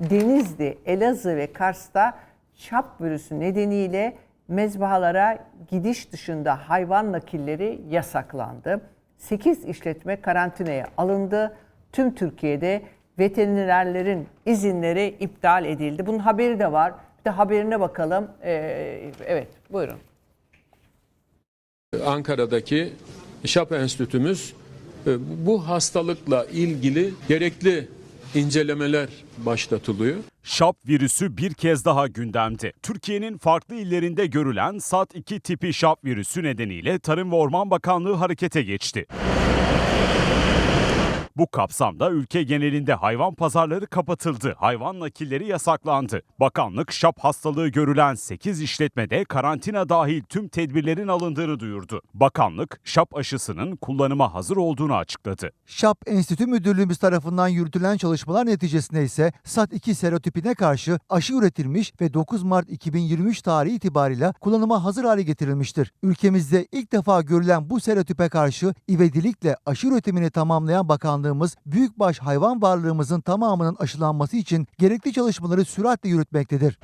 Denizli, Elazığ ve Kars'ta şap virüsü nedeniyle mezbahalara gidiş dışında hayvan nakilleri yasaklandı. 8 işletme karantinaya alındı. Tüm Türkiye'de veterinerlerin izinleri iptal edildi. Bunun haberi de var. Bir de haberine bakalım. Ee, evet, buyurun. Ankara'daki Şap Enstitümüz e, bu hastalıkla ilgili gerekli incelemeler başlatılıyor. Şap virüsü bir kez daha gündemde. Türkiye'nin farklı illerinde görülen SAT-2 tipi şap virüsü nedeniyle Tarım ve Orman Bakanlığı harekete geçti. Bu kapsamda ülke genelinde hayvan pazarları kapatıldı. Hayvan nakilleri yasaklandı. Bakanlık şap hastalığı görülen 8 işletmede karantina dahil tüm tedbirlerin alındığını duyurdu. Bakanlık şap aşısının kullanıma hazır olduğunu açıkladı. ŞAP Enstitü Müdürlüğümüz tarafından yürütülen çalışmalar neticesinde ise SAT2 serotipine karşı aşı üretilmiş ve 9 Mart 2023 tarihi itibariyle kullanıma hazır hale getirilmiştir. Ülkemizde ilk defa görülen bu serotipe karşı ivedilikle aşı üretimini tamamlayan bakanlığımız büyükbaş hayvan varlığımızın tamamının aşılanması için gerekli çalışmaları süratle yürütmektedir.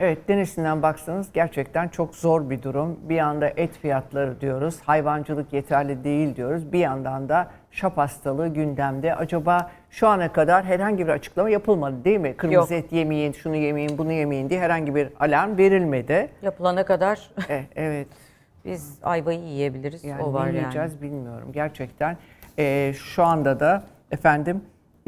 Evet denizsinden baksanız gerçekten çok zor bir durum. Bir yanda et fiyatları diyoruz, hayvancılık yeterli değil diyoruz. Bir yandan da şap hastalığı gündemde. Acaba şu ana kadar herhangi bir açıklama yapılmadı değil mi? Kırmızı Yok. et yemeyin, şunu yemeyin, bunu yemeyin diye herhangi bir alarm verilmedi. Yapılana kadar Eh, evet biz ayvayı yiyebiliriz. yani o var ne yani. yiyeceğiz bilmiyorum gerçekten. Ee, şu anda da efendim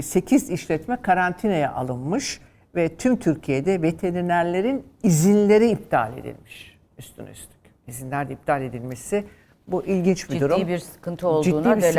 8 işletme karantinaya alınmış ve tüm Türkiye'de veterinerlerin izinleri iptal edilmiş üstüne üstlük. İzinler de iptal edilmesi bu ilginç bir Ciddi durum. bir sıkıntı olduğuna Ciddi delalet.